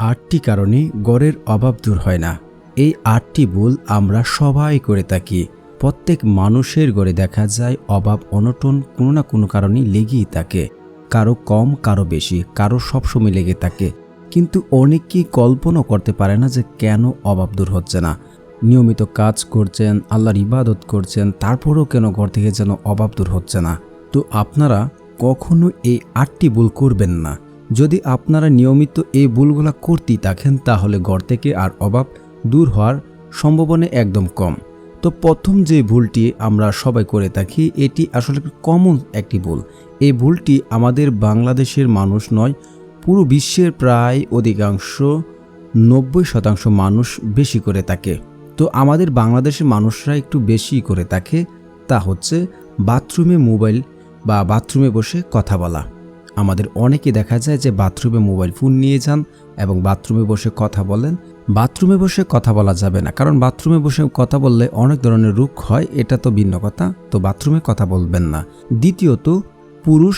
আটটি কারণে গড়ের অভাব দূর হয় না। এই আটটি ভুল আমরা সবাই করে থাকি। প্রত্যেক মানুষের গড়ে দেখা যায় অভাব অনটন কোনো না কোনো কারণে লেগেই থাকে। কারও কম, কারও বেশি, কারও সবসময় লেগে থাকে। কিন্তু অনেকেই কল্পনা করতে পারে না যে কেন অভাব দূর হচ্ছে না। নিয়মিত কাজ করছেন, আল্লাহর ইবাদত করছেন, তারপরেও কেন ঘর থেকে যেন অভাব দূর হচ্ছে না? তো আপনারা কখনো এই আটটি ভুল করবেন না। যদি আপনারা নিয়মিত এই ভুলগুলা করতেই থাকেন, তাহলে ঘর থেকে আর অভাব দূর হওয়ার সম্ভাবনা একদম কম। তো প্রথম যে ভুলটি আমরা সবাই করে থাকি, এটি আসলে কমন একটি ভুল? এই ভুলটি আমাদের বাংলাদেশের মানুষ নয়, পুরো বিশ্বের প্রায় অধিকাংশ নব্বই শতাংশ মানুষ বেশি করে থাকে। তো আমাদের বাংলাদেশের মানুষরা একটু বেশি করে থাকে, তা হচ্ছে বাথরুমে মোবাইল বা বাথরুমে বসে কথা বলা। আমাদের অনেকে দেখা যায় যে বাথরুমে মোবাইল ফোন নিয়ে যান এবং বাথরুমে বসে কথা বলেন। বাথরুমে বসে কথা বলা যাবে না, কারণ বাথরুমে বসে কথা বললে অনেক ধরনের রোগ হয়, এটা তো ভিন্ন কথা। তো বাথরুমে কথা বলবেন না। দ্বিতীয়ত, পুরুষ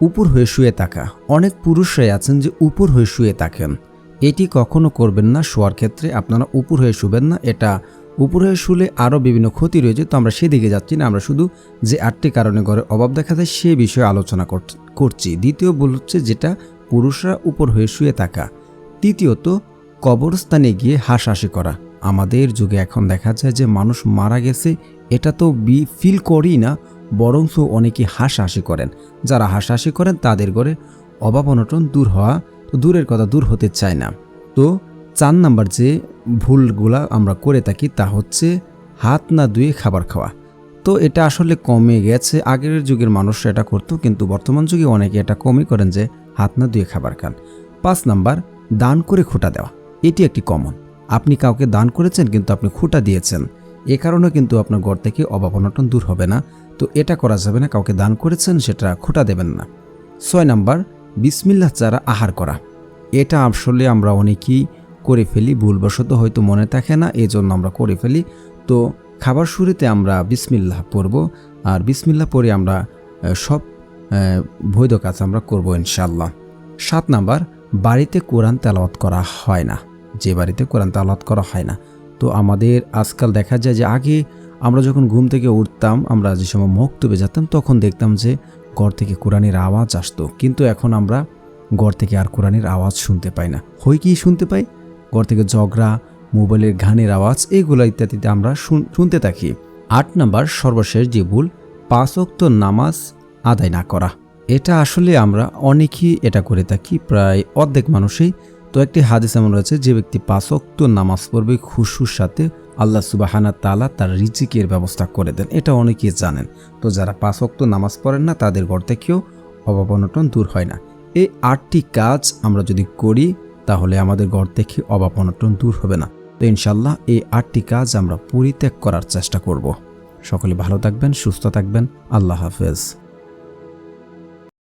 উপর হয়ে শুয়ে থাকা। অনেক পুরুষরাই আছেন যে উপর হয়ে শুয়ে থাকেন। এটি কখনো করবেন না, শোয়ার ক্ষেত্রে আপনারা উপর হয়ে শুবেন না, এটা উপর হয়ে শুলে আরও বিভিন্ন ক্ষতি রয়েছে, তো আমরা সেদিকে যাচ্ছি না। আমরা শুধু যে আটটি কারণে ঘরে অভাব দেখা যায় সে বিষয়ে আলোচনা কর- করছি। দ্বিতীয় ভুল হচ্ছে যেটা পুরুষরা উপর হয়ে শুয়ে থাকা। তৃতীয়ত, কবরস্থানে গিয়ে হাসাহাসি করা। আমাদের যুগে এখন দেখা যায় যে মানুষ মারা গেছে, এটা তো বি ফিল করি না, বরঞ্চ অনেকে হাসাহাসি করেন। যারা হাসাহাসি করেন, তাদের ঘরে অভাব অনটন দূর হওয়া, তো দূরের কথা দূর হতে চায় না। তো চার নাম্বার যে ভুলগুলা আমরা করে থাকি তা হচ্ছে হাত না ধুয়ে খাবার খাওয়া। তো এটা আসলে কমে গেছে। আগের যুগের মানুষ এটা করতো, কিন্তু বর্তমান যুগে অনেকে এটা কমই করেন যে হাত না ধুয়ে খাবার খান। পাঁচ নাম্বার, দান করে খুঁটা দেওয়া। এটি একটি কমন। আপনি কাউকে দান করেছেন, কিন্তু আপনি খুঁটা দিয়েছেন। এ কারণে কিন্তু আপনার ঘর থেকে অভাব অনটন দূর হবে না। তো এটা করা যাবে না, কাউকে দান করেছেন, সেটা খুঁটা দেবেন না। ছয় নাম্বার, বিসমিল্লাহ চারা আহার করা। এটা আসলে আমরা অনেকেই করে ফেলি, ভুলবশত হয়তো মনে থাকে না এই জন্য আমরা করে ফেলি। তো খাবার শুরুতে আমরা বিসমিল্লাহ পড়ব, আর বিসমিল্লাহ পরে আমরা সব বৈধ কাজ আমরা করব ইনশাল্লাহ সাত নাম্বার, বাড়িতে কোরআন তেলাওয়াত করা হয় না। যে বাড়িতে কোরআন তেলাওয়াত করা হয় না। তো আমাদের আজকাল দেখা যায় যে আগে আমরা যখন ঘুম থেকে উঠতাম, আমরা যে সময় মক্তবে যেতাম, তখন দেখতাম যে ঘর থেকে কোরআনের আওয়াজ আসতো। কিন্তু এখন আমরা ঘর থেকে আর কোরআনের আওয়াজ শুনতে পাই না। হই কি শুনতে পাই? ঘর থেকে ঝগড়া, মোবাইলের ঘানের আওয়াজ, এগুলো ইত্যাদিতে আমরা শুন- শুনতে থাকি। আট নাম্বার, সর্বশেষ যে ভুল, পাঁচ ওয়াক্ত নামাজ আদায় না করা। এটা আসলে আমরা অনেকেই এটা করে থাকি, প্রায় অর্ধেক মানুষই। তো একটি হাদিস এমন রয়েছে, যে ব্যক্তি পাঁচ ওয়াক্ত নামাজ পড়বে খুশুর সাথে আল্লাহ সুবাহানা তালা তার রিজিকের ব্যবস্থা করে দেন। এটা অনেকেই জানেন। তো যারা পাঁচ ওয়াক্ত নামাজ পড়েন না, তাদের ঘর থেকেও অভাব অনটন দূর হয় না। এই আটটি কাজ আমরা যদি করি তাহলে আমাদের গড় থেকে অভাব অনটন দূর হবে না। তো ইনশাল্লাহ এই আটটি কাজ আমরা পরিত্যাগ করার চেষ্টা করব। সকলে ভালো থাকবেন, সুস্থ থাকবেন। আল্লাহ হাফেজ।